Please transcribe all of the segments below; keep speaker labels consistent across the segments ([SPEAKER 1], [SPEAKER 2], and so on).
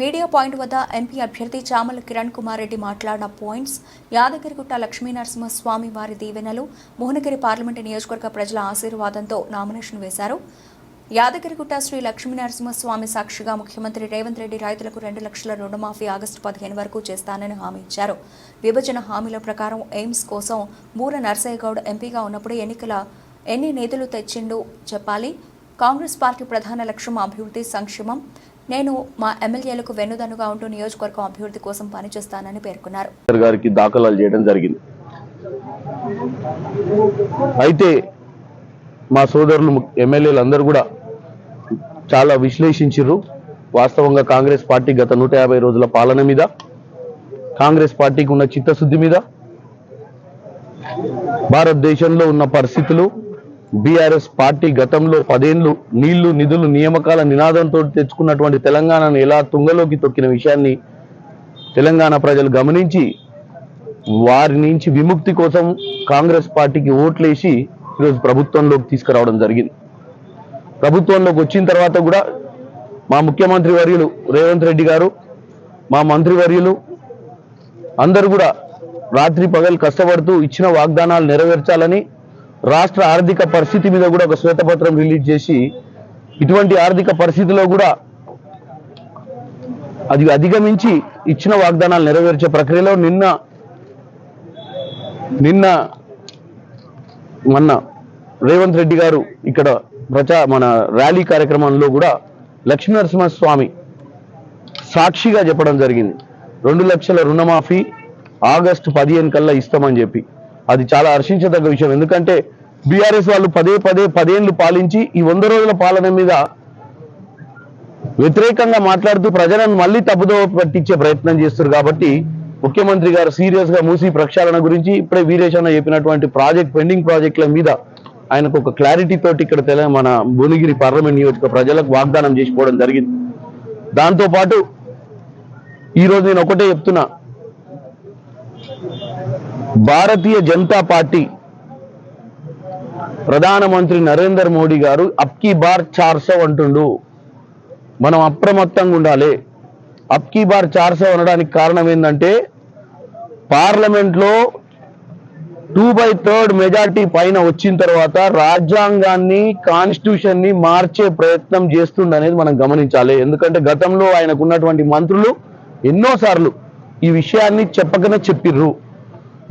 [SPEAKER 1] Media point వద్ద MP అభ్యర్థి చామల కిరణ్ కుమార్ రెడ్డి మాట్లాడిన పాయింట్స్ యాదగిరిగుట్ట లక్ష్మీనరసింహస్వామి వారి దీవెనలు మోహనగిరి పార్లమెంటు నియోజకవర్గ ప్రజల ఆశీర్వాదంతో నామినేషన్ వేశారు. యాదగిరిగుట్ట శ్రీ లక్ష్మీనరసింహస్వామి సాక్షిగా ముఖ్యమంత్రి రేవంత్ రెడ్డి రైతులకు రెండు లక్షల రుణమాఫీ ఆగస్టు పదిహేను వరకు చేస్తానని హామీ ఇచ్చారు. విభజన హామీల ప్రకారం ఎయిమ్స్ కోసం బూర నర్సయ్యగౌడ్ ఎంపీగా ఉన్నప్పుడు ఎన్నికల ఎన్ని నిధులు తెచ్చిండు చెప్పాలి. కాంగ్రెస్ పార్టీ ప్రధాన లక్ష్యం అభివృద్ధి సంక్షేమం. నేను మా ఎమ్మెల్యేలకు వెన్నుదన్నుగా ఉంటూ నియోజకవర్గం అభివృద్ధి కోసం పనిచేస్తానని పేర్కొన్నారు.
[SPEAKER 2] గారికి దాఖలాలు చేయడం జరిగింది. అయితే మా సోదరులు ఎమ్మెల్యేలు అందరూ కూడా చాలా విశ్లేషించారు వాస్తవంగా కాంగ్రెస్ పార్టీ గత నూట యాభై రోజుల పాలన మీద కాంగ్రెస్ పార్టీకి ఉన్న చిత్తశుద్ధి మీద భారతదేశంలో ఉన్న పరిస్థితులు బీఆర్ఎస్ పార్టీ గతంలో పదేళ్ళు నీళ్ళు నిధులు నియామకాల నినాదంతో తెచ్చుకున్నటువంటి తెలంగాణను ఎలా తుంగలోకి తొక్కిన విషయాన్ని తెలంగాణ ప్రజలు గమనించి వారి నుంచి విముక్తి కోసం కాంగ్రెస్ పార్టీకి ఓట్లేసి ఈరోజు ప్రభుత్వంలోకి తీసుకురావడం జరిగింది. ప్రభుత్వంలోకి వచ్చిన తర్వాత కూడా మా ముఖ్యమంత్రి వర్యులు రేవంత్ రెడ్డి గారు మా మంత్రి వర్యులు అందరూ కూడా రాత్రి పగలు కష్టపడుతూ ఇచ్చిన వాగ్దానాలు నెరవేర్చాలని రాష్ట్ర ఆర్థిక పరిస్థితి మీద కూడా ఒక శ్వేతపత్రం రిలీజ్ చేసి ఇటువంటి ఆర్థిక పరిస్థితిలో కూడా అది అధిగమించి ఇచ్చిన వాగ్దానాలు నెరవేర్చే ప్రక్రియలో నిన్న నిన్న మొన్న రేవంత్ రెడ్డి గారు ఇక్కడ ప్రచా మన ర్యాలీ కార్యక్రమంలో కూడా లక్ష్మీనరసింహస్వామి సాక్షిగా చెప్పడం జరిగింది. రెండు లక్షల రుణమాఫీ ఆగస్టు పదిహేను కల్లా ఇస్తామని చెప్పి. అది చాలా హర్షించదగ్గ విషయం. ఎందుకంటే బీఆర్ఎస్ వాళ్ళు పదే పదే పదేళ్ళు పాలించి ఈ వంద రోజుల పాలన మీద వ్యతిరేకంగా మాట్లాడుతూ ప్రజలను మళ్ళీ తప్పుదో పట్టించే ప్రయత్నం చేస్తారు కాబట్టి ముఖ్యమంత్రి గారు సీరియస్గా మూసి ప్రక్షాళన గురించి ఇప్పుడే వీరేష్ అన్న చెప్పినటువంటి ప్రాజెక్ట్ పెండింగ్ ప్రాజెక్టుల మీద ఆయనకు ఒక క్లారిటీ తోటి ఇక్కడ తెల మన భువనగిరి పార్లమెంట్ నియోజక ప్రజలకు వాగ్దానం చేసుకోవడం జరిగింది. దాంతో పాటు ఈ రోజు నేను ఒకటే చెప్తున్నా భారతీయ జనతా పార్టీ ప్రధానమంత్రి నరేంద్ర మోడీ గారు అప్కీ బార్ చార్సవ్ అంటుండు. మనం అప్రమత్తంగా ఉండాలి. అప్కీ బార్ చార్సవ్ అనడానికి కారణం ఏంటంటే పార్లమెంట్లో టూ బై థర్డ్ మెజార్టీ పైన వచ్చిన తర్వాత రాజ్యాంగాన్ని కాన్స్టిట్యూషన్ని మార్చే ప్రయత్నం చేస్తుండనేది మనం గమనించాలి. ఎందుకంటే గతంలో ఆయనకు ఉన్నటువంటి మంత్రులు ఎన్నోసార్లు ఈ విషయాన్ని చెప్పకనే చెప్పిర్రు.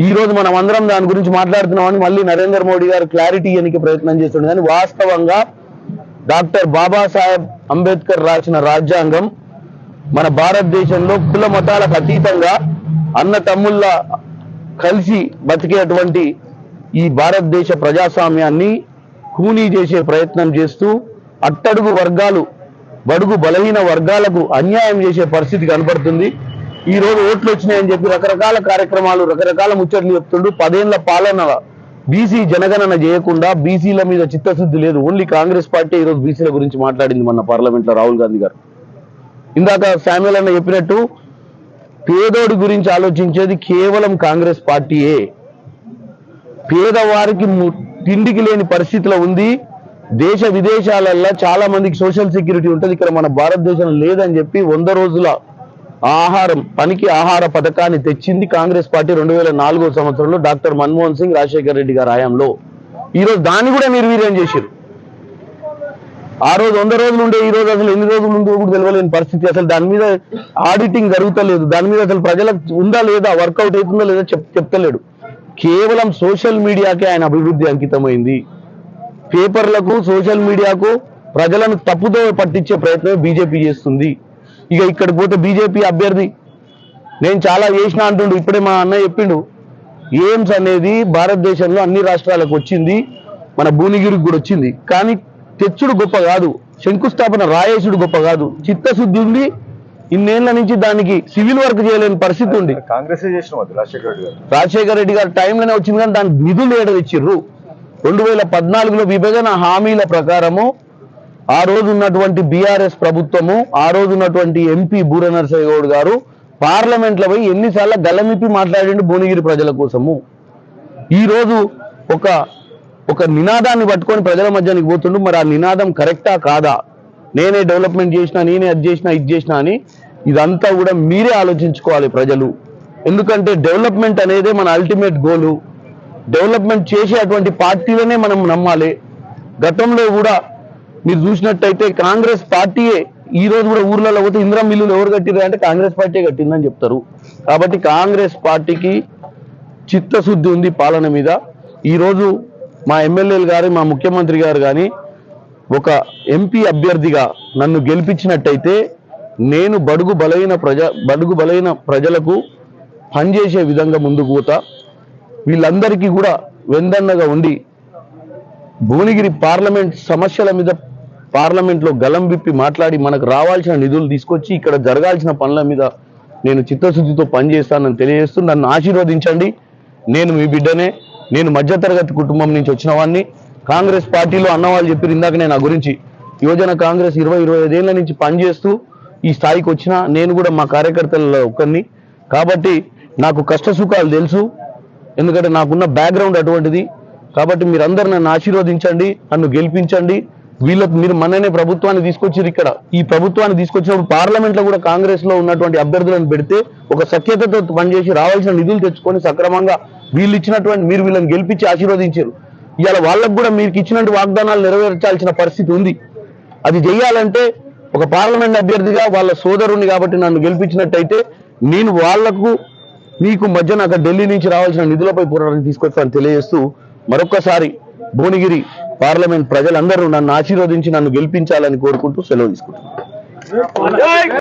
[SPEAKER 2] ఈ రోజు మనం అందరం దాని గురించి మాట్లాడుతున్నామని మళ్ళీ నరేంద్ర మోడీ గారు క్లారిటీ ఇవ్వడానికి ప్రయత్నం చేస్తుండే. కానీ వాస్తవంగా డాక్టర్ బాబాసాహెబ్ అంబేద్కర్ రాసిన రాజ్యాంగం మన భారతదేశంలో కుల మతాలకు అతీతంగా అన్న తమ్ముళ్ళ కలిసి బతికేటువంటి ఈ భారతదేశ ప్రజాస్వామ్యాన్ని కూనీ చేసే ప్రయత్నం చేస్తూ అట్టడుగు వర్గాలు బడుగు బలహీన వర్గాలకు అన్యాయం చేసే పరిస్థితి కనపడుతుంది. ఈ రోజు ఓట్లు వచ్చినాయని చెప్పి రకరకాల కార్యక్రమాలు రకరకాల ముచ్చట్లు చెప్తుండు. పదేళ్ళ పాలన బీసీ జనగణన చేయకుండా బీసీల మీద చిత్తశుద్ధి లేదు. ఓన్లీ కాంగ్రెస్ పార్టీ ఈ రోజు బీసీల గురించి మాట్లాడింది మొన్న పార్లమెంట్లో రాహుల్ గాంధీ గారు. ఇందాక శామ్యుల్ అన్న చెప్పినట్టు పేదోడి గురించి ఆలోచించేది కేవలం కాంగ్రెస్ పార్టీయే. పేదవారికి తిండికి లేని పరిస్థితిలో ఉంది. దేశ విదేశాలల్లో చాలా మందికి సోషల్ సెక్యూరిటీ ఉంటుంది. ఇక్కడ మన భారతదేశంలో లేదని చెప్పి వంద రోజుల ఆహారం పనికి ఆహార పథకాన్ని తెచ్చింది కాంగ్రెస్ పార్టీ రెండు వేల నాలుగో సంవత్సరంలో డాక్టర్ మన్మోహన్ సింగ్ రాజశేఖర్ రెడ్డి గారి హయాంలో. ఈరోజు దాన్ని కూడా నిర్వీర్యం చేశారు? ఆ రోజు వంద రోజులు ఉండే ఈ రోజు అసలు ఎన్ని రోజులు ఉందో కూడా తెలియలేని పరిస్థితి. అసలు దాని మీద ఆడిటింగ్ జరుగుతలేదు. దాని మీద అసలు ప్రజలకు ఉందా లేదా వర్కౌట్ అవుతుందా లేదా చెప్ చెప్తలేడు. కేవలం సోషల్ మీడియాకే ఆయన అభివృద్ధి అంకితమైంది. పేపర్లకు సోషల్ మీడియాకు ప్రజలను తప్పుదో పట్టించే ప్రయత్నం బీజేపీ చేస్తుంది. ఇక ఇక్కడికి పోతే బీజేపీ అభ్యర్థి. నేను చాలా చేసిన అంటుండు ఇప్పుడే మా అన్నయ్య చెప్పిండు. ఎయిమ్స్ అనేది భారతదేశంలో అన్ని రాష్ట్రాలకు వచ్చింది మన భువనగిరికి కూడా వచ్చింది. కానీ తెచ్చుడు గొప్ప కాదు శంకుస్థాపన రాయేసుడు గొప్ప కాదు. చిత్తశుద్ధి ఉంది ఇన్నేళ్ళ నుంచి దానికి సివిల్ వర్క్ చేయలేని పరిస్థితి ఉంది.
[SPEAKER 3] కాంగ్రెస్ రాజశేఖర రెడ్డి గారు?
[SPEAKER 2] రాజశేఖర రెడ్డి గారి టైంలోనే వచ్చింది కానీ దానికి నిధులు ఏడ తెచ్చిర్రు? రెండు వేల పద్నాలుగులో విభజన హామీల ప్రకారము ఆ రోజు ఉన్నటువంటి బీఆర్ఎస్ ప్రభుత్వము ఆ రోజు ఉన్నటువంటి ఎంపీ బూర నరసయ్య గౌడ్ గారు పార్లమెంట్లో పోయి ఎన్నిసార్లు గలమిప్పి మాట్లాడిండు భువనగిరి ప్రజల కోసము. ఈ రోజు ఒక ఒక నినాదాన్ని పట్టుకొని ప్రజల మధ్యానికి పోతుండు. మరి ఆ నినాదం కరెక్టా కాదా? నేనే డెవలప్మెంట్ చేసినా నేనే అది చేసినా ఇది చేసినా అని ఇదంతా కూడా మీరే ఆలోచించుకోవాలి ప్రజలు. ఎందుకంటే డెవలప్మెంట్ అనేదే మన అల్టిమేట్ గోలు. డెవలప్మెంట్ చేసే అటువంటి పార్టీలనే మనం నమ్మాలి. గతంలో కూడా మీరు చూసినట్టయితే కాంగ్రెస్ పార్టీయే ఈ రోజు కూడా ఊర్లలో పోతే ఇందిరా మిల్లులు ఎవరు కట్టిరు అంటే కాంగ్రెస్ పార్టీ కట్టిందని చెప్తారు. కాబట్టి కాంగ్రెస్ పార్టీకి చిత్తశుద్ధి ఉంది పాలన మీద. ఈరోజు మా ఎమ్మెల్యేలు గారు మా ముఖ్యమంత్రి గారు కానీ ఒక ఎంపీ అభ్యర్థిగా నన్ను గెలిపించినట్టయితే నేను బడుగు బలైన ప్రజ బడుగు బలైన ప్రజలకు పనిచేసే విధంగా ముందుకు పోతా. వీళ్ళందరికీ కూడా వెందన్నగా ఉండి భువనగిరి పార్లమెంట్ సమస్యల మీద పార్లమెంట్లో గలం విప్పి మాట్లాడి మనకు రావాల్సిన నిధులు తీసుకొచ్చి ఇక్కడ జరగాల్సిన పనుల మీద నేను చిత్తశుద్ధితో పనిచేస్తానని తెలియజేస్తూ నన్ను ఆశీర్వదించండి. నేను మీ బిడ్డనే. నేను మధ్యతరగతి కుటుంబం నుంచి వచ్చిన వాడిని కాంగ్రెస్ పార్టీలో అన్నవాళ్ళు చెప్పారు ఇందాక నేను నా గురించి. యువజన కాంగ్రెస్ ఇరవై ఇరవై ఐదేళ్ళ నుంచి పనిచేస్తూ ఈ స్థాయికి వచ్చిన నేను కూడా మా కార్యకర్తలలో ఒకరిని కాబట్టి నాకు కష్ట సుఖాలు తెలుసు. ఎందుకంటే నాకున్న బ్యాక్గ్రౌండ్ అటువంటిది. కాబట్టి మీరందరూ నన్ను ఆశీర్వదించండి. నన్ను గెలిపించండి. వీళ్ళకి మీరు మననే ప్రభుత్వాన్ని తీసుకొచ్చారు ఇక్కడ. ఈ ప్రభుత్వాన్ని తీసుకొచ్చినప్పుడు పార్లమెంట్లో కూడా కాంగ్రెస్లో ఉన్నటువంటి అభ్యర్థులను పెడితే ఒక సఖ్యతతో పనిచేసి రావాల్సిన నిధులు తెచ్చుకొని సక్రమంగా వీళ్ళు ఇచ్చినటువంటి మీరు వీళ్ళని గెలిపించి ఆశీర్వదించారు. ఇవాళ వాళ్ళకు కూడా మీకు ఇచ్చినటువంటి వాగ్దానాలు నెరవేర్చాల్సిన పరిస్థితి ఉంది. అది చెయ్యాలంటే ఒక పార్లమెంట్ అభ్యర్థిగా వాళ్ళ సోదరుణ్ణి కాబట్టి నన్ను గెలిపించినట్టయితే నేను వాళ్ళకు మీకు మధ్యన అక్కడ ఢిల్లీ నుంచి రావాల్సిన నిధులపై పోరాటం తీసుకొస్తానని తెలియజేస్తూ మరొక్కసారి భువనగిరి పార్లమెంట్ ప్రజలందరూ నన్ను ఆశీర్వదించి నన్ను గెలిపించాలని కోరుకుంటూ సెలవు తీసుకుంటున్నాను.